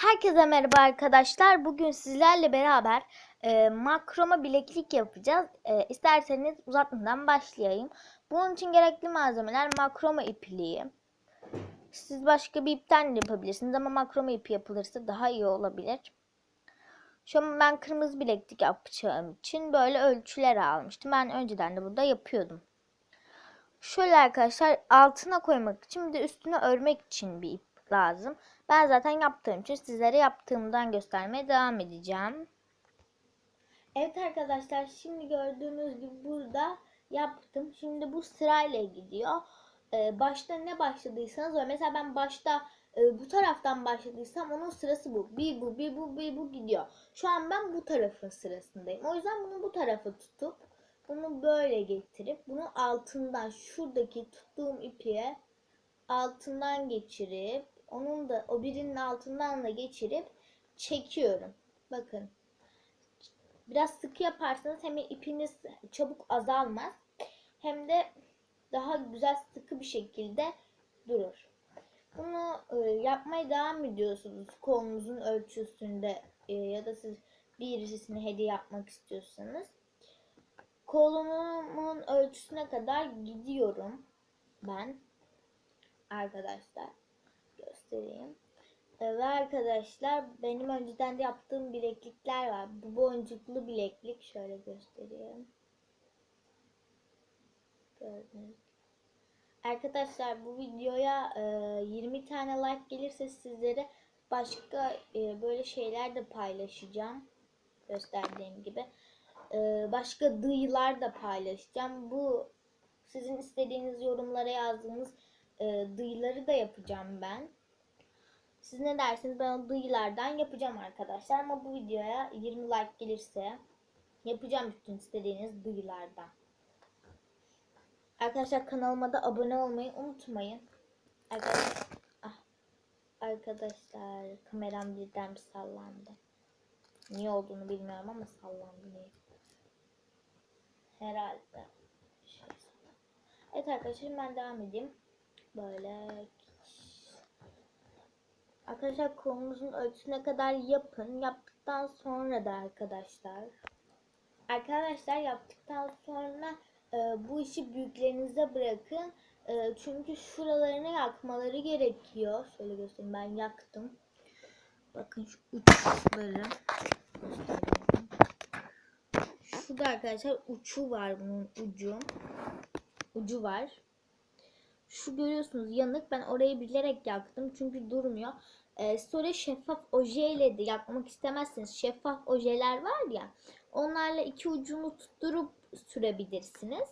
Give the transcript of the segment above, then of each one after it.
Herkese merhaba arkadaşlar. Bugün sizlerle beraber e, makroma bileklik yapacağız. E, isterseniz uzatmadan başlayayım. Bunun için gerekli malzemeler makroma ipliği. Siz başka bir ipten de yapabilirsiniz ama makroma ipi yapılırsa daha iyi olabilir. Şu an ben kırmızı bileklik yapacağım için böyle ölçüler almıştım. Ben önceden de burada yapıyordum. Şöyle arkadaşlar altına koymak için bir de üstüne örmek için bir ip lazım. Ben zaten yaptığım için sizlere yaptığımdan göstermeye devam edeceğim. Evet arkadaşlar şimdi gördüğünüz gibi burada yaptım. Şimdi bu sırayla gidiyor. Ee, başta ne başladıysanız o. Mesela ben başta e, bu taraftan başladıysam onun sırası bu. Bir bu, bir bu, bir bu gidiyor. Şu an ben bu tarafın sırasındayım. O yüzden bunu bu tarafa tutup bunu böyle getirip bunu altından şuradaki tuttuğum ipiye altından geçirip onun da o birinin altından da geçirip çekiyorum. Bakın. Biraz sıkı yaparsanız hem ipiniz çabuk azalmaz hem de daha güzel sıkı bir şekilde durur. Bunu e, yapmaya devam ediyorsunuz kolunuzun ölçüsünde e, ya da siz birisine hediye yapmak istiyorsanız. Kolumun ölçüsüne kadar gidiyorum ben arkadaşlar göstereyim. Ee, Ve arkadaşlar benim önceden de yaptığım bileklikler var. Bu boncuklu bileklik şöyle göstereyim. Gördünüz. Arkadaşlar bu videoya e, 20 tane like gelirse sizlere başka e, böyle şeyler de paylaşacağım. Gösterdiğim gibi. E, başka dıyılar da paylaşacağım. Bu sizin istediğiniz yorumlara yazdığınız e, dıyıları da yapacağım ben. Siz ne dersiniz? Ben o dıyılardan yapacağım arkadaşlar. Ama bu videoya 20 like gelirse yapacağım bütün istediğiniz dıyılardan. Arkadaşlar kanalıma da abone olmayı unutmayın. Arkadaşlar, ah, arkadaşlar kameram birden bir sallandı. Niye olduğunu bilmiyorum ama sallandı niye. Herhalde. Evet arkadaşlar ben devam edeyim. Böyle Arkadaşlar kolunuzun ölçüsüne kadar yapın. Yaptıktan sonra da arkadaşlar. Arkadaşlar yaptıktan sonra e, bu işi büyüklerinize bırakın. E, çünkü şuralarını yakmaları gerekiyor. Şöyle göstereyim ben yaktım. Bakın şu uçları. Şurada arkadaşlar uçu var bunun ucu. Ucu var. Şu görüyorsunuz yanık. Ben orayı bilerek yaktım. Çünkü durmuyor. Ee, sonra şeffaf ojeyle de yakmak istemezseniz şeffaf ojeler var ya. Onlarla iki ucunu tutturup sürebilirsiniz.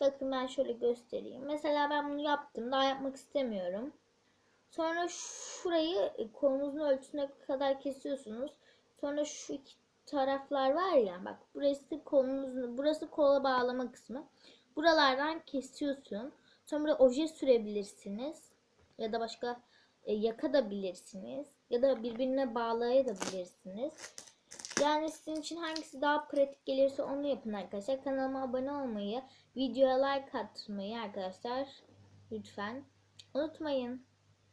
Bakın ben şöyle göstereyim. Mesela ben bunu yaptım. Daha yapmak istemiyorum. Sonra şurayı kolunuzun ölçüsüne kadar kesiyorsunuz. Sonra şu iki taraflar var ya bak burası kolunuzun burası kola bağlama kısmı. Buralardan kesiyorsun. Sonra oje sürebilirsiniz. Ya da başka e, yakabilirsiniz. Ya da birbirine bağlayabilirsiniz. Yani sizin için hangisi daha pratik gelirse onu yapın arkadaşlar. Kanalıma abone olmayı, videoya like atmayı arkadaşlar lütfen unutmayın.